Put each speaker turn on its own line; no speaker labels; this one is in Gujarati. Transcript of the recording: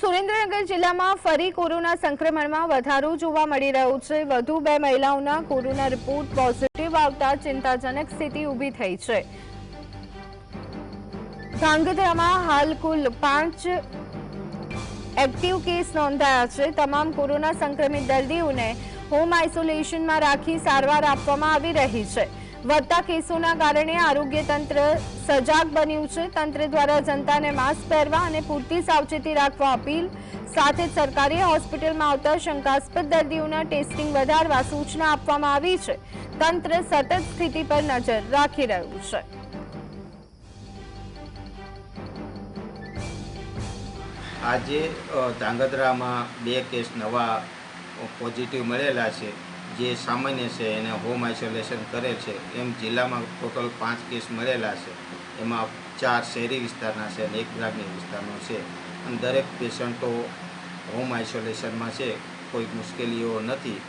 સુરેન્દ્રનગર જિલ્લામાં ફરી કોરોના સંક્રમણમાં વધારો જોવા મળી રહ્યો છે. વધુ બે મહિલાઓના કોરોના રિપોર્ટ પોઝિટિવ આવતા ચિંતાજનક સ્થિતિ ઊભી થઈ છે. ધ્રાંગધ્રામાં હાલ કુલ પાંચ એક્ટિવ કેસ નોંધાયા છે. તમામ કોરોના સંક્રમિત દર્દીઓને હોમ આઇસોલેશનમાં રાખી સારવાર આપવામાં આવી રહી છે. વધતા કેસોના કારણે આરોગ્ય તંત્ર સજાગ બન્યું છે. તંત્ર દ્વારા જનતાને માસ્ક પહેરવા અને પૂરતી સાવચેતી રાખવા અપીલ. સાથે સરકારી હોસ્પિટલમાં આવતા શંકાસ્પદ દર્દીઓના ટેસ્ટિંગ વધારવા સૂચના આપવામાં આવી છે. તંત્ર સતત સ્થિતિ પર નજર રાખી રહ્યું છે.
આજે ધાંગધ્રામાં બે કેસ નવા પોઝિટિવ મળેલા છે. જે સામાન્ય છે એને હોમ આઇસોલેશન કરે છે. એમ જિલ્લામાં ટોટલ પાંચ કેસ મળેલા છે. એમાં ચાર શહેરી વિસ્તારના છે અને એક ગ્રામ્ય વિસ્તારનો છે. અને દરેક પેશન્ટો હોમ આઇસોલેશનમાં છે. કોઈ મુશ્કેલીઓ નથી.